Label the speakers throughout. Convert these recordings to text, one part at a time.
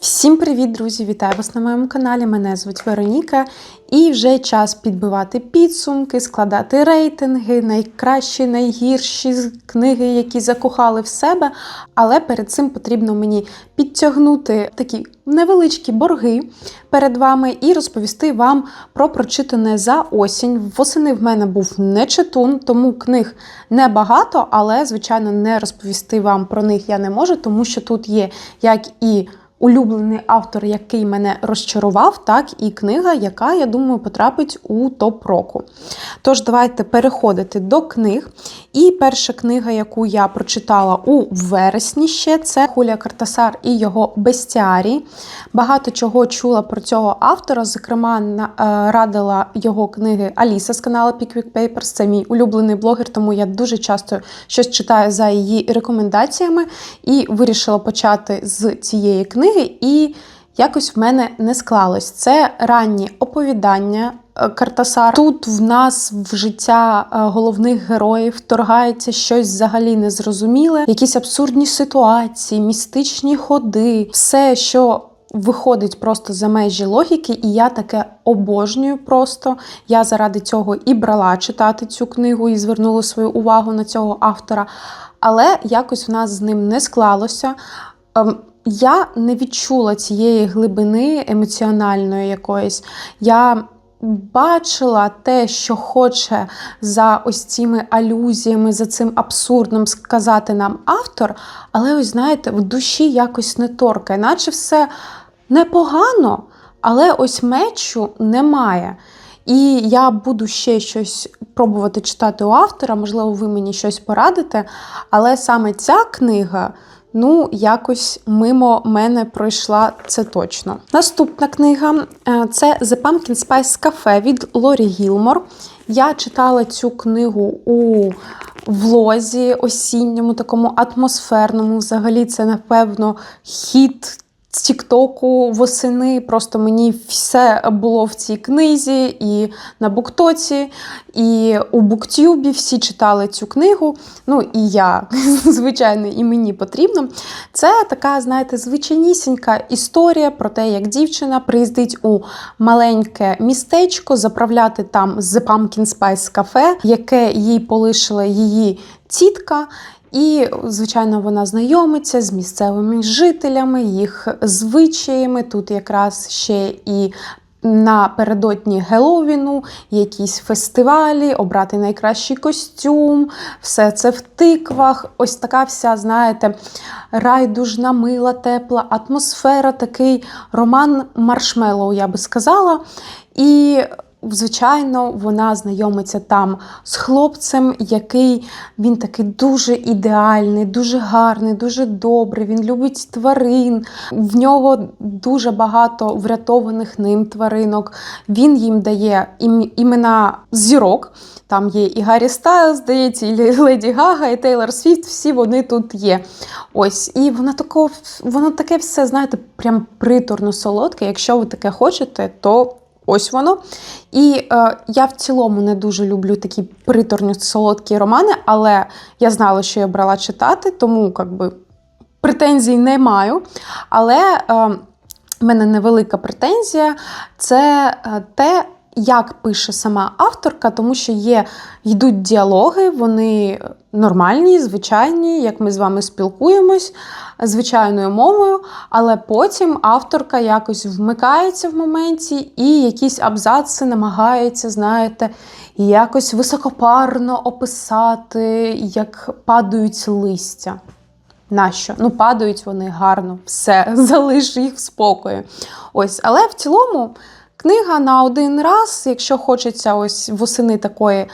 Speaker 1: Всім привіт, друзі! Вітаю вас на моєму каналі. Мене звуть Вероніка, і вже час підбивати підсумки, складати рейтинги, найкращі, найгірші книги, які закохали в себе. Але перед цим потрібно мені підтягнути такі невеличкі борги перед вами і розповісти вам про прочитане за осінь. Восени в мене був не читун, тому книг небагато, але звичайно не розповісти вам про них я не можу, тому що тут є як і улюблений автор, який мене розчарував, так і книга, яка, я думаю, потрапить у топ року. Тож, давайте переходити до книг. І перша книга, яку я прочитала у вересні ще, це Хулія Картасар і його Бестіарій. Багато чого чула про цього автора. Зокрема, е, радила його книги Аліса з каналу Pickwick Papers. Це мій улюблений блогер, тому я дуже часто щось читаю за її рекомендаціями і вирішила почати з цієї книги. І якось в мене не склалось. Це ранні оповідання. е, Картасар. Тут в нас в життя е, головних героїв вторгається щось взагалі незрозуміле, якісь абсурдні ситуації, містичні ходи, все, що виходить просто за межі логіки, і я таке обожнюю просто. Я заради цього і брала читати цю книгу, і звернула свою увагу на цього автора. Але якось в нас з ним не склалося. Я не відчула цієї глибини емоціональної якоїсь. Я бачила те, що хоче за ось цими алюзіями, за цим абсурдом сказати нам автор, але ось знаєте, в душі якось не торкає, наче все непогано, але ось мечу немає. І я буду ще щось пробувати читати у автора, можливо, ви мені щось порадите. Але саме ця книга, ну, якось мимо мене пройшла це точно. Наступна книга е, це The Pumpkin Spice Cafe від Лорі Гілмор. Я читала цю книгу у влозі осінньому, такому атмосферному. Взагалі, це, напевно, хід з Тіктоку восени. Просто мені все було в цій книзі, і на Буктоці, і у Буктюбі всі читали цю книгу. Ну і я, звичайно, і мені потрібно. Це така, знаєте, звичайнісінька історія про те, як дівчина приїздить у маленьке містечко заправляти там з Pumpkin Spice кафе, яке їй полишила її тітка. І, звичайно, вона знайомиться з місцевими жителями, їх звичаями. Тут якраз ще і напередодні Геловіну, якісь фестивалі, обрати найкращий костюм, все це в тиквах. Ось така вся, знаєте, райдужна, мила, тепла атмосфера, такий роман маршмеллоу, я би сказала. І Звичайно, вона знайомиться там з хлопцем, який він такий дуже ідеальний, дуже гарний, дуже добрий. Він любить тварин. В нього дуже багато врятованих ним тваринок. Він їм дає ім- імена зірок. Там є і Гаррі Стайл, здається, і Леді Гага, і Тейлор Свіфт. Всі вони тут є. Ось, і воно тако, воно таке все, знаєте, прям приторно солодке. Якщо ви таке хочете, то Ось воно. І е, я в цілому не дуже люблю такі приторні солодкі романи, але я знала, що я брала читати, тому якби, претензій не маю. Але е, в мене невелика претензія це е, те, як пише сама авторка, тому що є, йдуть діалоги, вони нормальні, звичайні, як ми з вами спілкуємось звичайною мовою, але потім авторка якось вмикається в моменті і якісь абзаци намагається, знаєте, якось високопарно описати, як падають листя. Нащо? Ну, падають вони гарно, все, залиш їх в спокої. Ось, але в цілому книга на один раз, якщо хочеться ось восени такої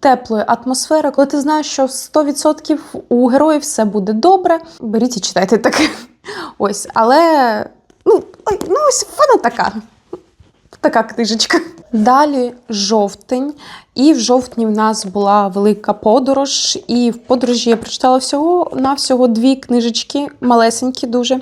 Speaker 1: теплої атмосфери, коли ти знаєш, що 100% у героїв все буде добре, беріть і читайте таке. Ось, але ну, ну ось вона така. Така книжечка. Далі жовтень. І в жовтні в нас була велика подорож. І в подорожі я прочитала всього на всього дві книжечки, малесенькі дуже.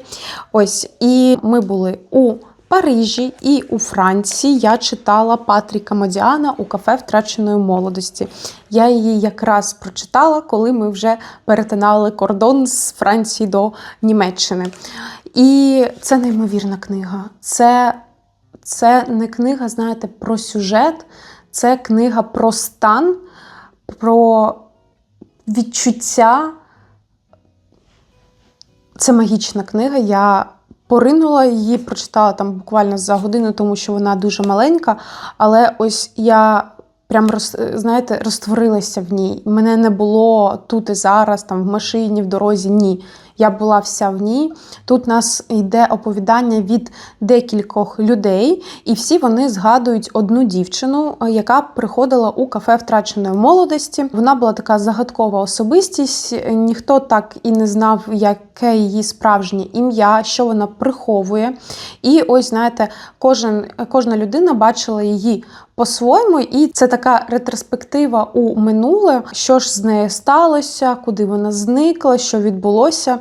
Speaker 1: Ось, і ми були у Парижі і у Франції. Я читала Патріка Модіана у кафе втраченої молодості. Я її якраз прочитала, коли ми вже перетинали кордон з Франції до Німеччини. І це неймовірна книга. Це, це не книга, знаєте, про сюжет, це книга про стан, про відчуття. Це магічна книга. Я поринула її, прочитала там буквально за годину, тому що вона дуже маленька. Але ось я прям роз, знаєте, розтворилася в ній. Мене не було тут і зараз, там в машині, в дорозі. Ні. Я була вся в ній. Тут у нас йде оповідання від декількох людей, і всі вони згадують одну дівчину, яка приходила у кафе втраченої молодості. Вона була така загадкова особистість. Ніхто так і не знав, яке її справжнє ім'я, що вона приховує. І ось, знаєте, кожен, кожна людина бачила її по-своєму, і це така ретроспектива у минуле, що ж з нею сталося, куди вона зникла, що відбулося.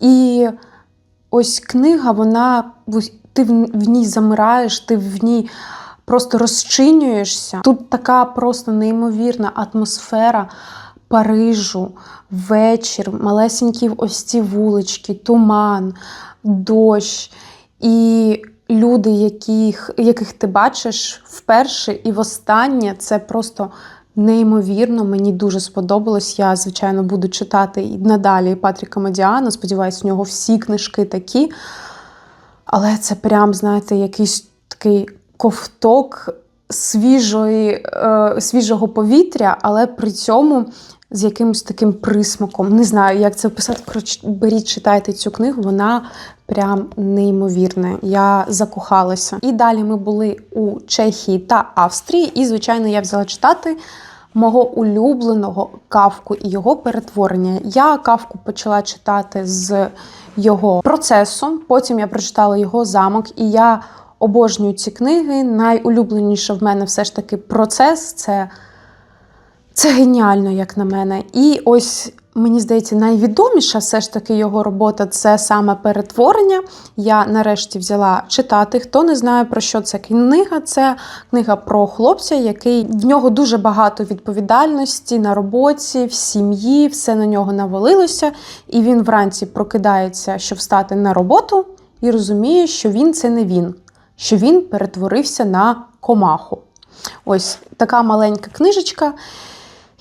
Speaker 1: І ось книга, вона ти в ній замираєш, ти в ній просто розчинюєшся. Тут така просто неймовірна атмосфера Парижу, вечір, малесенькі ось ці вулички, туман, дощ. І люди, яких, яких ти бачиш вперше і востаннє, це просто неймовірно. Мені дуже сподобалось. Я, звичайно, буду читати і надалі Патріка Медіана. Сподіваюсь, у нього всі книжки такі. Але це прям, знаєте, якийсь такий ковток свіжої, е, свіжого повітря, але при цьому з якимось таким присмаком. Не знаю, як це описати. Коротше, беріть, читайте цю книгу, вона прям неймовірна. Я закохалася. І далі ми були у Чехії та Австрії, і, звичайно, я взяла читати. Мого улюбленого кавку і його перетворення. Я кавку почала читати з його процесом. Потім я прочитала його замок, і я обожнюю ці книги. Найулюбленіше в мене все ж таки процес це це геніально, як на мене. І ось мені здається, найвідоміша все ж таки його робота це саме перетворення. Я нарешті взяла читати. Хто не знає, про що це книга, це книга про хлопця, який в нього дуже багато відповідальності на роботі, в сім'ї, все на нього навалилося. І він вранці прокидається, щоб встати на роботу, і розуміє, що він це не він, що він перетворився на комаху. Ось така маленька книжечка.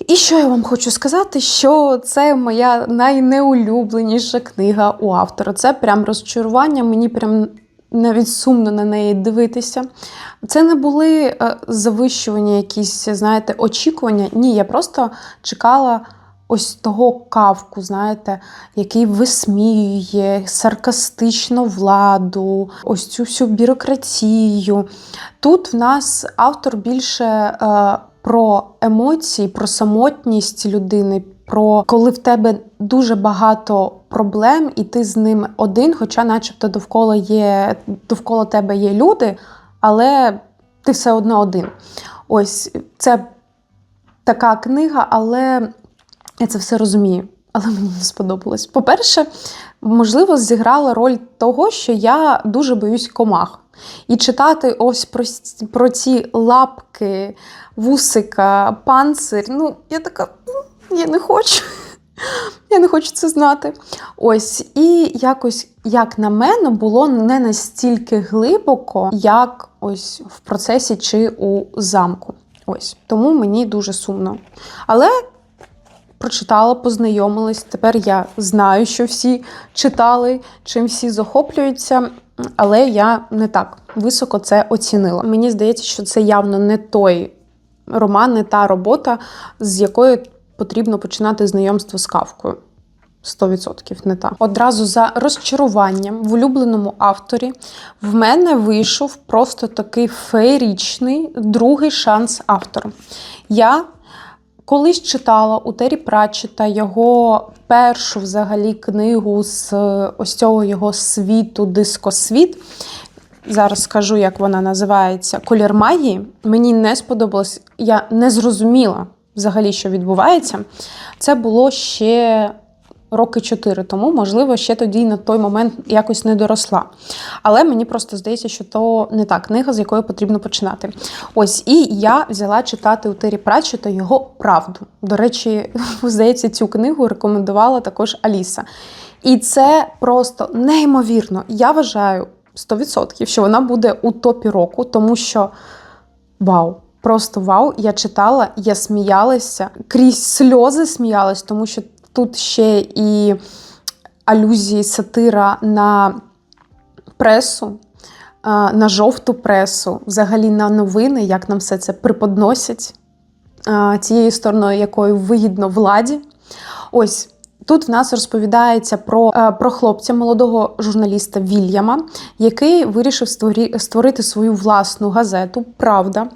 Speaker 1: І що я вам хочу сказати, що це моя найнеулюбленіша книга у автора. Це прям розчарування, мені прям навіть сумно на неї дивитися. Це не були е, завищування, якісь, знаєте, очікування. Ні, я просто чекала. Ось того кавку, знаєте, який висміює саркастичну владу, ось цю всю бюрократію. Тут в нас автор більше е, про емоції, про самотність людини, про коли в тебе дуже багато проблем, і ти з ним один, хоча, начебто, довкола є довкола тебе є люди, але ти все одно один. Ось це така книга, але я це все розумію. Але мені не сподобалось. По-перше, можливо, зіграла роль того, що я дуже боюсь комах. І читати ось про про ці лапки, вусика, панцир. Ну, я така, я не хочу. Я не хочу це знати. Ось, і якось, як на мене, було не настільки глибоко, як ось в процесі чи у замку. Ось, Тому мені дуже сумно. Але прочитала, познайомилась. Тепер я знаю, що всі читали, чим всі захоплюються. Але я не так високо це оцінила. Мені здається, що це явно не той роман, не та робота, з якої потрібно починати знайомство з кавкою. 100% не так. Одразу за розчаруванням в улюбленому авторі в мене вийшов просто такий феєрічний другий шанс автора. Я Колись читала у Тері Пратчета його першу взагалі книгу з ось цього його світу, дискосвіт. Зараз скажу, як вона називається Колір магії. Мені не сподобалось, я не зрозуміла взагалі, що відбувається. Це було ще роки чотири тому, можливо, ще тоді на той момент якось не доросла. Але мені просто здається, що то не та книга, з якої потрібно починати. Ось і я взяла читати у Тері Пратчета його правду. До речі, здається, цю книгу рекомендувала також Аліса. І це просто неймовірно. Я вважаю 100%, що вона буде у топі року, тому що вау! Просто вау! Я читала, я сміялася, крізь сльози сміялась, тому що тут ще і алюзії, сатира на пресу, на жовту пресу, взагалі на новини, як нам все це преподносять тією стороною, якою вигідно владі. Ось. Тут в нас розповідається про, е, про хлопця, молодого журналіста Вільяма, який вирішив створити свою власну газету Правда.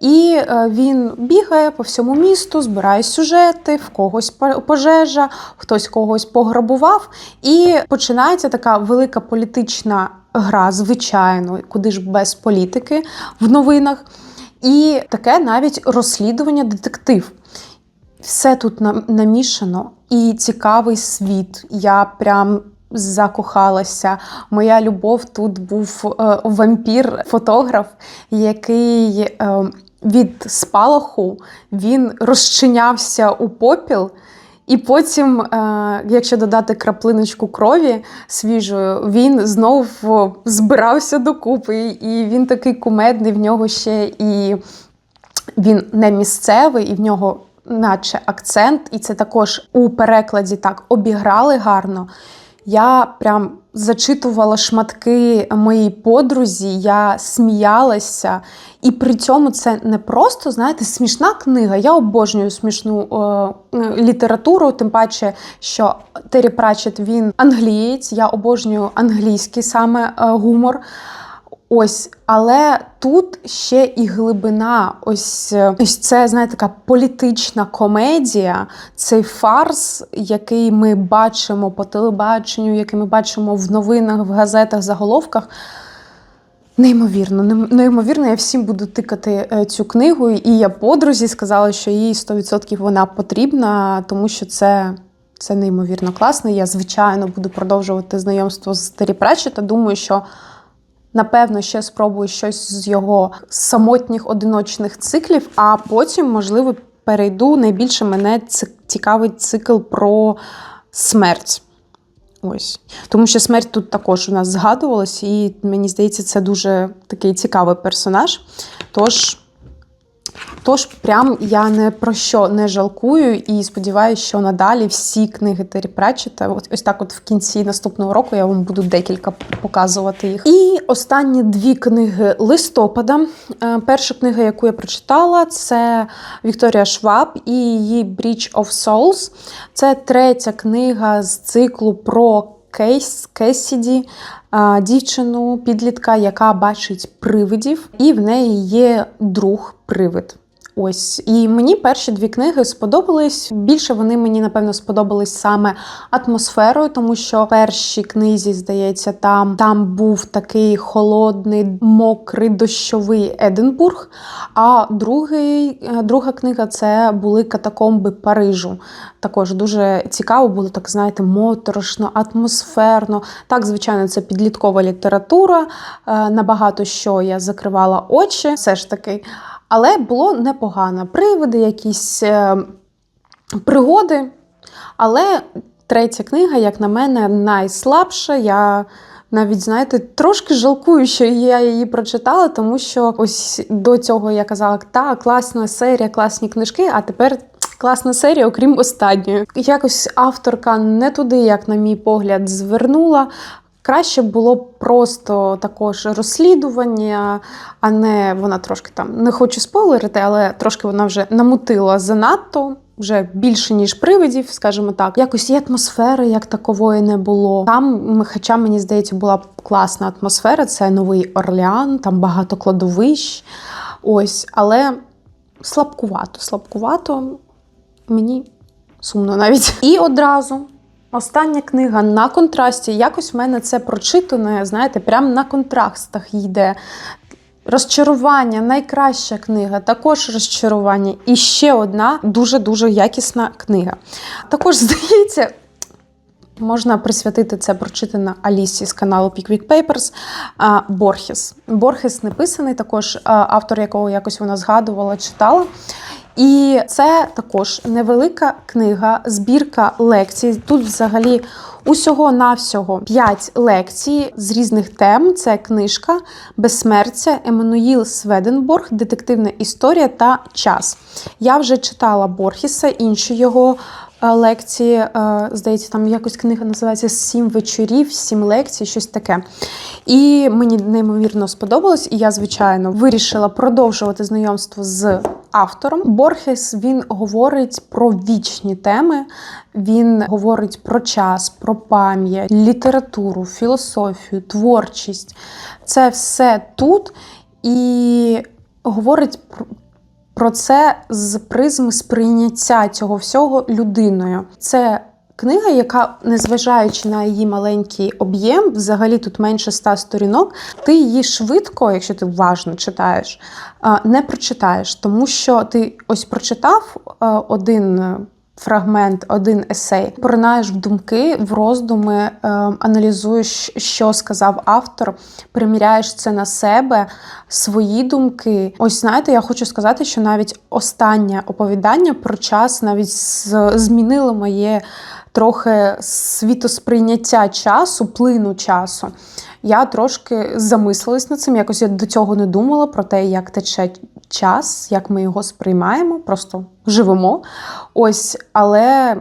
Speaker 1: І е, він бігає по всьому місту, збирає сюжети, в когось по- пожежа, хтось когось пограбував. І починається така велика політична гра, звичайно, куди ж без політики в новинах. І таке навіть розслідування детектив. Все тут на- намішано, і цікавий світ. Я прям закохалася. Моя любов тут був е, вампір-фотограф, який е, від спалаху він розчинявся у попіл. І потім, е, якщо додати краплиночку крові свіжою, він знов збирався докупи. І він такий кумедний, в нього ще і він не місцевий, і в нього наче акцент, і це також у перекладі так обіграли гарно. Я прям зачитувала шматки моїй подрузі, я сміялася. І при цьому це не просто, знаєте, смішна книга. Я обожнюю смішну е, е, літературу, тим паче, що Террі Прачет він англієць, я обожнюю англійський саме е, гумор. Ось, але тут ще і глибина. Ось е, ось це знаєте, така політична комедія, цей фарс, який ми бачимо по телебаченню, який ми бачимо в новинах, в газетах, заголовках. Неймовірно, неймовірно, я всім буду тикати е, цю книгу. І я подрузі сказала, що їй 100% вона потрібна, тому що це, це неймовірно класно. Я, звичайно, буду продовжувати знайомство з Террі Пратчета. Думаю, що Напевно, ще спробую щось з його самотніх одиночних циклів, а потім, можливо, перейду. Найбільше мене ці- цікавить цикл про смерть. Ось. Тому що смерть тут також у нас згадувалась, і мені здається, це дуже такий цікавий персонаж. Тож, тож прям я не про що не жалкую і сподіваюся, що надалі всі книги Террі Пратчета, ось так, от в кінці наступного року я вам буду декілька показувати їх. І останні дві книги листопада. Е, Перша книга, яку я прочитала, це Вікторія Шваб і її Bridge of Souls. Це третя книга з циклу про Кейс Кесіді, дівчину підлітка, яка бачить привидів, і в неї є друг привид. Ось і мені перші дві книги сподобались. Більше вони мені напевно сподобались саме атмосферою, тому що в першій книзі, здається, там, там був такий холодний, мокрий дощовий Единбург. А другий, е, друга книга це були катакомби Парижу. Також дуже цікаво було, так знаєте, моторошно, атмосферно. Так, звичайно, це підліткова література. е, Набагато що я закривала очі, все ж таки. Але було непогано. Привиди, якісь е, пригоди. Але третя книга, як на мене, найслабша. Я навіть, знаєте, трошки жалкую, що я її прочитала, тому що ось до цього я казала, та класна серія, класні книжки, а тепер. Класна серія, окрім останньої. Якось авторка не туди, як на мій погляд, звернула. Краще було б просто також розслідування, а не вона трошки там не хочу спойлерити, але трошки вона вже намутила занадто. Вже більше ніж привидів, скажімо так, якось і атмосфери як такової не було. Там, хоча мені здається, була класна атмосфера. Це новий Орлеан, там багато кладовищ. Ось, але слабкувато, слабкувато мені сумно навіть. І одразу Остання книга на контрасті. Якось в мене це прочитане, знаєте, прямо на контрастах йде. Розчарування, найкраща книга, також розчарування. І ще одна дуже-дуже якісна книга. Також, здається, Можна присвятити це прочитано Алісі з каналу Pickwick Papers. Борхес. Борхес написаний також, автор якого якось вона згадувала, читала. І це також невелика книга, збірка лекцій. Тут взагалі усього навсього 5 лекцій з різних тем. Це книжка Безсмертя Еммануїл Сведенборг, детективна історія та час. Я вже читала Борхіса, інші його лекції. Здається, там якось книга називається Сім вечорів, сім лекцій, щось таке. І мені неймовірно сподобалось, і я, звичайно, вирішила продовжувати знайомство з автором. Борхес він говорить про вічні теми. Він говорить про час, про пам'ять, літературу, філософію, творчість. Це все тут і говорить про. Про це з призми сприйняття цього всього людиною. Це книга, яка, незважаючи на її маленький об'єм, взагалі тут менше ста сторінок, ти її швидко, якщо ти уважно читаєш, не прочитаєш, тому що ти ось прочитав один. Фрагмент, один есей, поринаєш в думки, в роздуми, е, аналізуєш, що сказав автор, приміряєш це на себе, свої думки. Ось знаєте, я хочу сказати, що навіть останнє оповідання про час навіть змінило моє трохи світосприйняття часу, плину часу. Я трошки замислилась над цим. Якось я до цього не думала про те, як тече час, як ми його сприймаємо, просто живемо. Ось, але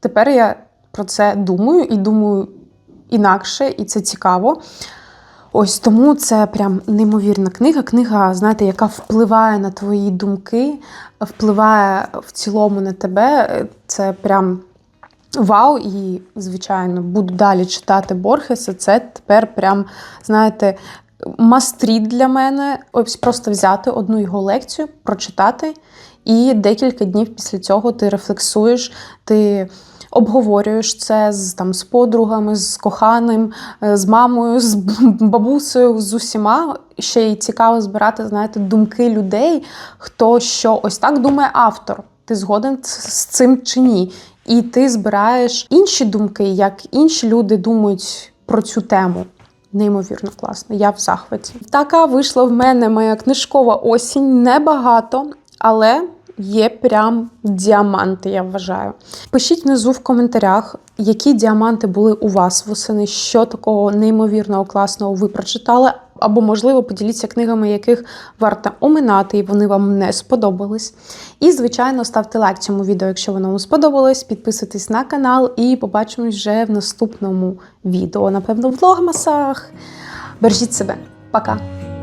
Speaker 1: тепер я про це думаю і думаю інакше, і це цікаво. Ось тому це прям неймовірна книга. Книга, знаєте, яка впливає на твої думки, впливає в цілому на тебе. Це прям вау. І, звичайно, буду далі читати Борхеса. Це тепер прям, знаєте, мастріт для мене. Ось просто взяти одну його лекцію, прочитати, і декілька днів після цього ти рефлексуєш, ти обговорюєш це з, там, з подругами, з коханим, е, з мамою, з бабусею, з усіма. Ще й цікаво збирати, знаєте, думки людей, хто що ось так думає автор. Ти згоден з цим чи ні? І ти збираєш інші думки, як інші люди думають про цю тему. Неймовірно класно, я в захваті. Така вийшла в мене моя книжкова осінь. Небагато, але є прям діаманти, я вважаю. Пишіть внизу в коментарях, які діаманти були у вас восени, що такого неймовірного класного ви прочитали. Або, можливо, поділіться книгами, яких варто оминати, і вони вам не сподобались. І, звичайно, ставте лайк цьому відео, якщо воно вам сподобалось. Підписуйтесь на канал і побачимось вже в наступному відео. Напевно, в влогмасах. Бережіть себе. Пока!